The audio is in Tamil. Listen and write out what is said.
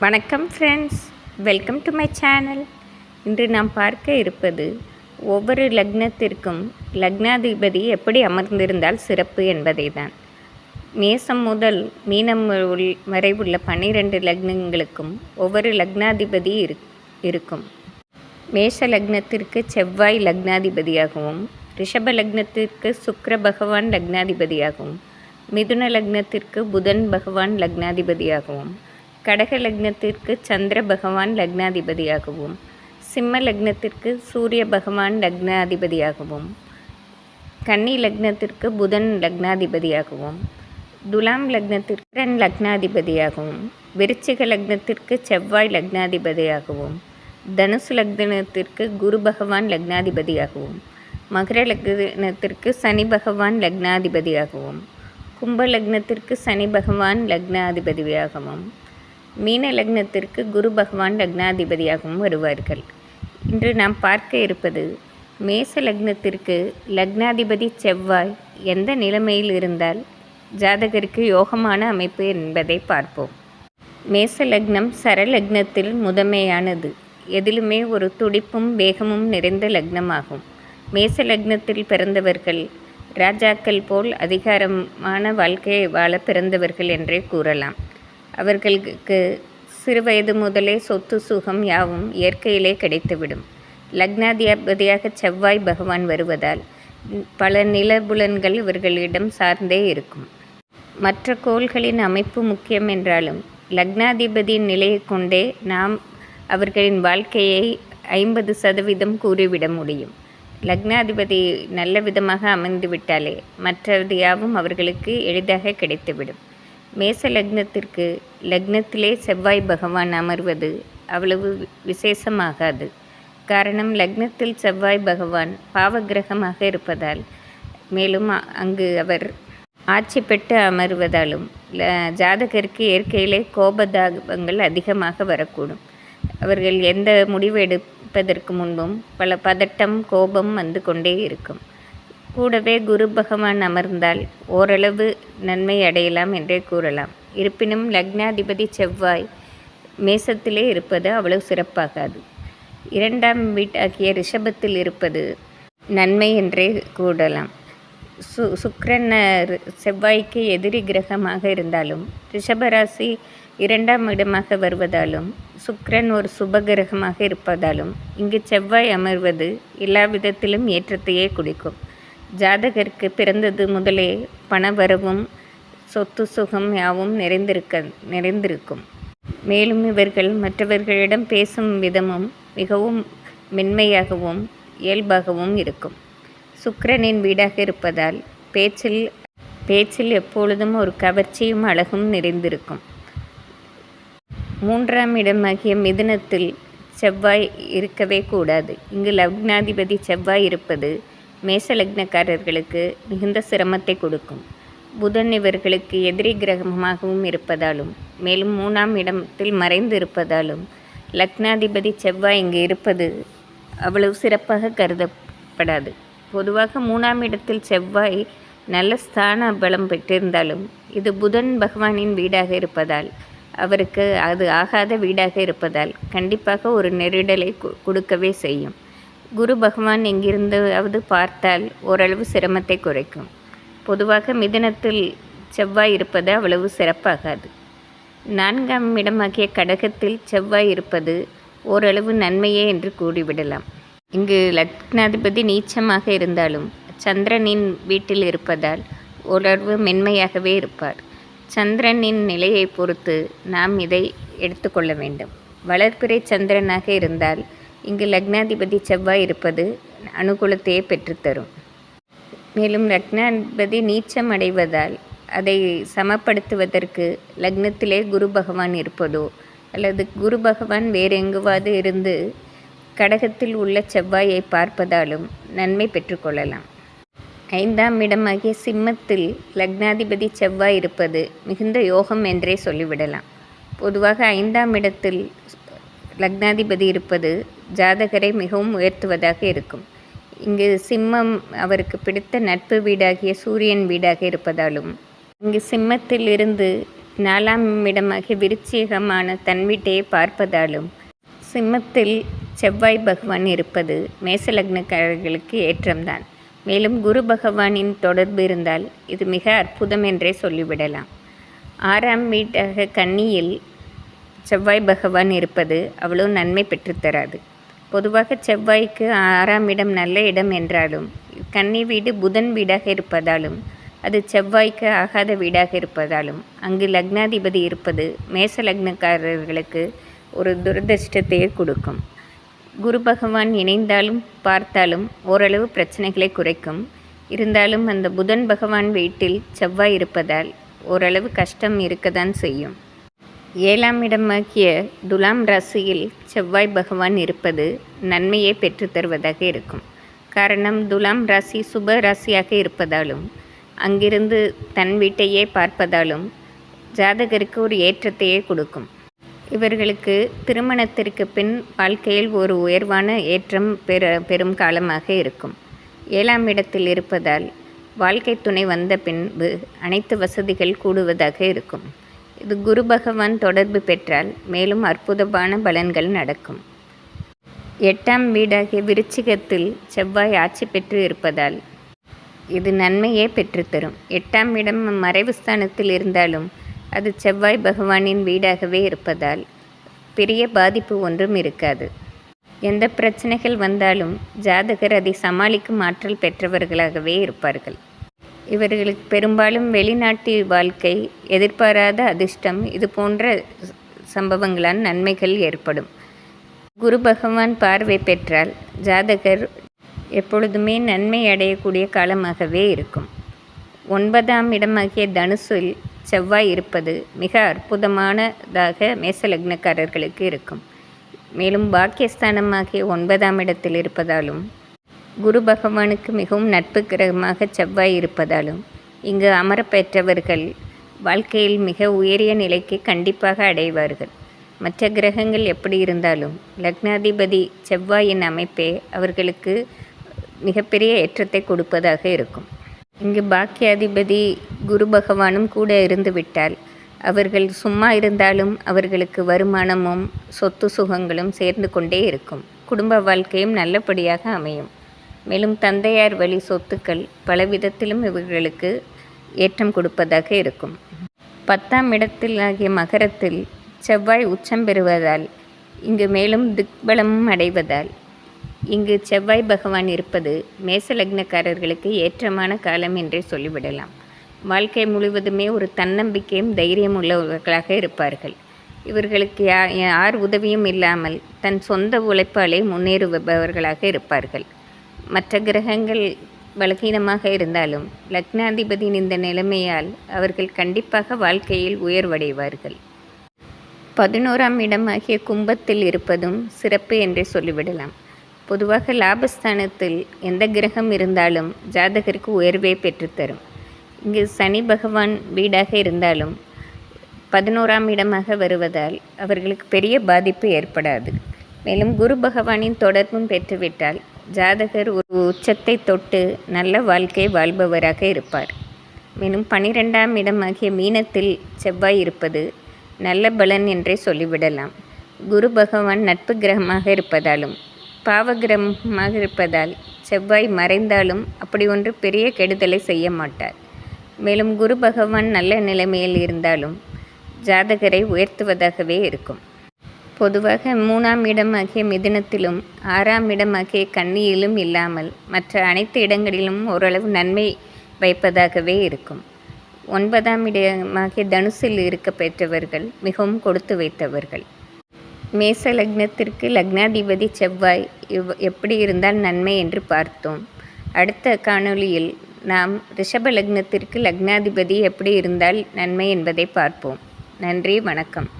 வணக்கம் friends welcome to my channel இன்று நாம் பார்க்க இருப்பது ஒவ்வொரு லக்னத்திற்கும் லக்னாதிபதி எப்படி அமர்ந்திருந்தால் சிறப்பு என்பதை தான் மேசம் முதல் மீனம் உள்- வரை உள்ள பன்னிரெண்டு லக்னங்களுக்கும் ஒவ்வொரு லக்னாதிபதி இரு இருக்கும். மேஷ லக்னத்திற்கு செவ்வாய் லக்னாதிபதியாகவும் ரிஷப லக்னத்திற்கு சுக்கர பகவான் லக்னாதிபதியாகவும் மிதுன லக்னத்திற்கு புதன் பகவான் லக்னாதிபதியாகவும் கடக லக்னத்திற்கு சந்திர பகவான் லக்னாதிபதியாகவும். சிம்ம லக்னத்திற்கு சூரிய பகவான் லக்னாதிபதியாகவும். கன்னி லக்னத்திற்கு புதன் லக்னாதிபதியாகவும். துலாம் லக்னத்திற்கு லக்னாதிபதியாகவும். விருச்சிக லக்னத்திற்கு செவ்வாய் லக்னாதிபதியாகவும். தனுசு லக்னத்திற்கு குரு பகவான் லக்னாதிபதியாகவும். மகர லக்னத்திற்கு சனி பகவான் லக்னாதிபதியாகவும். கும்ப லக்னத்திற்கு சனி பகவான் லக்னாதிபதியாகவும். மீன லக்னத்திற்கு குரு பகவான் லக்னாதிபதியாகவும் வருவார்கள். இன்று நாம் பார்க்க இருப்பது மேச லக்னத்திற்கு லக்னாதிபதி செவ்வாய் எந்த நிலைமையில் இருந்தால் ஜாதகருக்கு யோகமான அமைப்பு என்பதை பார்ப்போம். மேச லக்னம் சரலக்னத்தில் முதன்மையானது. எதிலுமே ஒரு துடிப்பும் வேகமும் நிறைந்த லக்னமாகும். மேச லக்னத்தில் பிறந்தவர்கள் ராஜாக்கள் போல் அதிகாரமான வாழ்க்கையை வாழ பிறந்தவர்கள் என்றே கூறலாம். அவர்களுக்கு சிறுவயது முதலே சொத்து சுகம் யாவும் இயற்கையிலே கிடைத்துவிடும். லக்னாதிபதியாக செவ்வாய் பகவான் வருவதால் பல நிலபுலன்கள் இவர்களிடம் சார்ந்தே இருக்கும். மற்ற கோள்களின் அமைப்பு முக்கியம் என்றாலும் லக்னாதிபதியின் நிலையை கொண்டே நாம் அவர்களின் வாழ்க்கையை ஐம்பது சதவீதம் கூறிவிட முடியும். லக்னாதிபதி நல்ல விதமாக அமைந்துவிட்டாலே மற்றது யாவும் அவர்களுக்கு எளிதாக கிடைத்துவிடும். மேச லக்னத்திற்கு லக்னத்திலே செவ்வாய் பகவான் அமர்வது அவ்வளவு விசேஷமாகாது. காரணம் லக்னத்தில் செவ்வாய் பகவான் பாவகிரகமாக இருப்பதால் மேலும் அங்கு அவர் ஆட்சி பெற்று அமர்வதாலும் ஜாதகருக்கு இயற்கையிலே கோபதாபங்கள் அதிகமாக வரக்கூடும். அவர்கள் எந்த முடிவு எடுப்பதற்கு முன்பும் பல பதட்டம் கோபம் வந்து கொண்டே இருக்கும். கூடவே குரு பகவான் அமர்ந்தால் ஓரளவு நன்மை அடையலாம் என்றே கூறலாம். இருப்பினும் லக்னாதிபதி செவ்வாய் மேசத்திலே இருப்பது அவ்வளவு சிறப்பாகாது. இரண்டாம் வீட்டாகிய ரிஷபத்தில் இருப்பது நன்மை என்றே கூறலாம். சு சுக்கரன் செவ்வாய்க்கு எதிரி கிரகமாக இருந்தாலும் ரிஷபராசி இரண்டாம் இடமாக வருவதாலும் சுக்கரன் ஒரு சுப கிரகமாக இருப்பதாலும் இங்கு செவ்வாய் அமர்வது எல்லா விதத்திலும் ஏற்றத்தையே குடிக்கும். ஜாதகருக்கு பிறந்தது முதலே பணவரவும் சொத்து சுகம் யாவும் நிறைந்திருக்க நிறைந்திருக்கும். மேலும் இவர்கள் மற்றவர்களிடம் பேசும் விதமும் மிகவும் மென்மையாகவும் இயல்பாகவும் இருக்கும். சுக்கரனின் வீடாக இருப்பதால் பேச்சில் பேச்சில் எப்பொழுதும் ஒரு கவர்ச்சியும் அழகும் நிறைந்திருக்கும். மூன்றாம் இடமாகிய மிதுனத்தில் செவ்வாய் இருக்கவே கூடாது. இங்கு லக்னாதிபதி செவ்வாய் இருப்பது மேச லக்னக்காரர்களுக்கு மிகுந்த சிரமத்தை கொடுக்கும். புதன் இவர்களுக்கு எதிரி கிரகமாகவும் இருப்பதாலும் மேலும் மூணாம் இடத்தில் மறைந்து இருப்பதாலும் லக்னாதிபதி செவ்வாய் இங்கு இருப்பது அவ்வளவு சிறப்பாக கருதப்படாது. பொதுவாக மூணாம் இடத்தில் செவ்வாய் நல்ல ஸ்தான பலம் பெற்றிருந்தாலும் இது புதன் பகவானின் வீடாக இருப்பதால் அவருக்கு அது ஆகாத வீடாக இருப்பதால் கண்டிப்பாக ஒரு நெருடலை கொடுக்கவே செய்யும். குரு பகவான் எங்கிருந்தாவது பார்த்தால் ஓரளவு சிரமத்தை குறைக்கும். பொதுவாக மிதனத்தில் செவ்வாய் இருப்பது அவ்வளவு சிறப்பாகாது. நான்காம் இடமாகிய கடகத்தில் செவ்வாய் இருப்பது ஓரளவு நன்மையே என்று கூறிவிடலாம். இங்கு லக்னாதிபதி நீச்சமாக இருந்தாலும் சந்திரனின் வீட்டில் இருப்பதால் ஓரளவு மென்மையாகவே இருப்பார். சந்திரனின் நிலையை பொறுத்து நாம் இதை எடுத்துக்கொள்ள வேண்டும். வளர்பிறை சந்திரனாக இருந்தால் இங்கு லக்னாதிபதி செவ்வாய் இருப்பது அனுகூலத்தையே பெற்றுத்தரும். மேலும் லக்னாதிபதி நீச்சம் அடைவதால் அதை சமப்படுத்துவதற்கு லக்னத்திலே குரு பகவான் இருப்பதோ அல்லது குரு பகவான் வேறு எங்குவாது இருந்து கடகத்தில் உள்ள செவ்வாயை பார்ப்பதாலும் நன்மை பெற்றுக்கொள்ளலாம். ஐந்தாம் இடமாகிய சிம்மத்தில் லக்னாதிபதி செவ்வாய் இருப்பது மிகுந்த யோகம் என்றே சொல்லிவிடலாம். பொதுவாக ஐந்தாம் இடத்தில் லக்னாதிபதி இருப்பது ஜாதகரை மிகவும் உயர்த்துவதாக இருக்கும். இங்கு சிம்மம் அவருக்கு பிடித்த நட்பு வீடாகிய சூரியன் வீடாக இருப்பதாலும் இங்கு சிம்மத்தில் இருந்து நாலாம் இடமாகிய விருச்சிகமான தன் வீட்டையே பார்ப்பதாலும் சிம்மத்தில் செவ்வாய் பகவான் இருப்பது மேச லக்னக்காரர்களுக்கு ஏற்றம்தான். மேலும் குரு பகவானின் தொடர்பு இருந்தால் இது மிக அற்புதம் என்றே சொல்லிவிடலாம். ஆறாம் வீட்டாக கன்னியில் செவ்வாய் பகவான் இருப்பது அவ்வளோ நன்மை பெற்றுத்தராது பொதுவாக செவ்வாய்க்கு ஆறாம் இடம் நல்ல இடம் என்றாலும் கன்னி வீடு புதன் வீடாக இருப்பதாலும் அது செவ்வாய்க்கு ஆகாத வீடாக இருப்பதாலும் அங்கு லக்னாதிபதி இருப்பது மேச லக்னக்காரர்களுக்கு ஒரு துரதிர்ஷ்டத்தையே கொடுக்கும். குரு பகவான் இணைந்தாலும் பார்த்தாலும் ஓரளவு பிரச்சனைகளை குறைக்கும். இருந்தாலும் அந்த புதன் பகவான் வீட்டில் செவ்வாய் இருப்பதால் ஓரளவு கஷ்டம் இருக்கத்தான் செய்யும். ஏழாம் இடமாகிய துலாம் ராசியில் செவ்வாய் பகவான் இருப்பது நன்மையை பெற்றுத்தருவதாக இருக்கும். காரணம் துலாம் ராசி சுப ராசியாக இருப்பதாலும் அங்கிருந்து தன் வீட்டையே பார்ப்பதாலும் ஜாதகருக்கு ஒரு ஏற்றத்தையே கொடுக்கும். இவர்களுக்கு திருமணத்திற்கு பின் வாழ்க்கையில் ஒரு உயர்வான ஏற்றம் பெற பெறும் காலமாக இருக்கும். ஏழாம் இடத்தில் இருப்பதால் வாழ்க்கை துணை வந்த பின்பு அனைத்து வசதிகள் கூடுவதாக இருக்கும். இது குரு பகவான் தொடர்பு பெற்றால் மேலும் அற்புதமான பலன்கள் நடக்கும். எட்டாம் வீடாகிய விருச்சிகத்தில் செவ்வாய் ஆட்சி பெற்று இருப்பதால் இது நன்மையே பெற்றுத்தரும். எட்டாம் இடம் மறைவு ஸ்தானத்தில் இருந்தாலும் அது செவ்வாய் பகவானின் வீடாகவே இருப்பதால் பெரிய பாதிப்பு ஒன்றும் இருக்காது. எந்த பிரச்சனைகள் வந்தாலும் ஜாதகர் அதை சமாளிக்கும் ஆற்றல் பெற்றவர்களாகவே இருப்பார்கள். இவர்களுக்கு பெரும்பாலும் வெளிநாட்டு வாழ்க்கை எதிர்பாராத அதிர்ஷ்டம் இது போன்ற சம்பவங்களால் நன்மைகள் ஏற்படும். குரு பகவான் பார்வை பெற்றால் ஜாதகர் எப்பொழுதுமே நன்மை அடையக்கூடிய காலமாகவே இருக்கும். ஒன்பதாம் இடமாகிய தனுசில் செவ்வாய் இருப்பது மிக அற்புதமானதாக மேசலக்னக்காரர்களுக்கு இருக்கும். மேலும் பாக்கியஸ்தானமாகிய ஒன்பதாம் இடத்தில் இருப்பதாலும் குரு பகவானுக்கு மிகவும் நட்பு கிரகமாக செவ்வாய் இருப்பதாலும் இங்கு அமரப்பெற்றவர்கள் வாழ்க்கையில் மிக உயரிய நிலைக்கு கண்டிப்பாக அடைவார்கள். மற்ற கிரகங்கள் எப்படி இருந்தாலும் லக்னாதிபதி செவ்வாயின் அமைப்பே அவர்களுக்கு மிகப்பெரிய ஏற்றத்தை கொடுப்பதாக இருக்கும். இங்கு பாக்கியாதிபதி குரு பகவானும் கூட இருந்துவிட்டால் அவர்கள் சும்மா இருந்தாலும் அவர்களுக்கு வருமானமும் சொத்து சுகங்களும் சேர்ந்து கொண்டே இருக்கும். குடும்ப வாழ்க்கையும் நல்லபடியாக அமையும். மேலும் தந்தையார் வழி சொத்துக்கள் பல விதத்திலும் இவர்களுக்கு ஏற்றம் கொடுப்பதாக இருக்கும். பத்தாம் இடத்தில் ஆகிய மகரத்தில் செவ்வாய் உச்சம் பெறுவதால் இங்கு மேலும் திக்பலமும் அடைவதால் இங்கு செவ்வாய் பகவான் இருப்பது மேச லக்னக்காரர்களுக்கு ஏற்றமான காலம் என்றே சொல்லிவிடலாம். வாழ்க்கை முழுவதுமே ஒரு தன்னம்பிக்கையும் தைரியம் உள்ளவர்களாக இருப்பார்கள். இவர்களுக்கு யா யார் உதவியும் இல்லாமல் தன் சொந்த உழைப்பாலே முன்னேறுபவர்களாக இருப்பார்கள். மற்ற கிரகங்கள் பலகீனமாக இருந்தாலும் லக்னாதிபதியின் இந்த நிலைமையால் அவர்கள் கண்டிப்பாக வாழ்க்கையில் உயர்வடைவார்கள். பதினோராம் இடமாகிய கும்பத்தில் இருப்பதும் சிறப்பு என்றே சொல்லிவிடலாம். பொதுவாக லாபஸ்தானத்தில் எந்த கிரகம் இருந்தாலும் ஜாதகருக்கு உயர்வே பெற்றுத்தரும் இங்கு சனி பகவான் வீடாக இருந்தாலும் பதினோராம் இடமாக வருவதால் அவர்களுக்கு பெரிய பாதிப்பு ஏற்படாது. மேலும் குரு பகவானின் தொடர்பும் பெற்றுவிட்டால் ஜாதகர் ஒரு உச்சத்தை தொட்டு நல்ல வாழ்க்கை வாழ்பவராக இருப்பார். மேலும் பனிரெண்டாம் இடமாகிய மீனத்தில் செவ்வாய் இருப்பது நல்ல பலன் என்றே சொல்லிவிடலாம். குரு பகவான் நட்பு கிரகமாக இருப்பதாலும் பாவ கிரகமாக இருப்பதால் செவ்வாய் மறைந்தாலும் அப்படி ஒன்று பெரிய கெடுதலை செய்ய மாட்டார். மேலும் குரு பகவான் நல்ல நிலைமையில் இருந்தாலும் ஜாதகரை உயர்த்துவதாகவே இருக்கும். பொதுவாக மூணாம் இடமாகிய மிதுனத்திலும் ஆறாம் இடமாகிய கன்னியிலும் இல்லாமல் மற்ற அனைத்து இடங்களிலும் ஓரளவு நன்மை வைப்பதாகவே இருக்கும். ஒன்பதாம் இடமாகிய தனுசில் இருக்க பெற்றவர்கள் மிகவும் கொடுத்து வைத்தவர்கள். மேச லக்னத்திற்கு லக்னாதிபதி செவ்வாய் இவ் எப்படி இருந்தால் நன்மை என்று பார்த்தோம். அடுத்த காணொளியில் நாம் ரிஷப லக்னத்திற்கு லக்னாதிபதி எப்படி இருந்தால் நன்மை என்பதை பார்ப்போம். நன்றி வணக்கம்.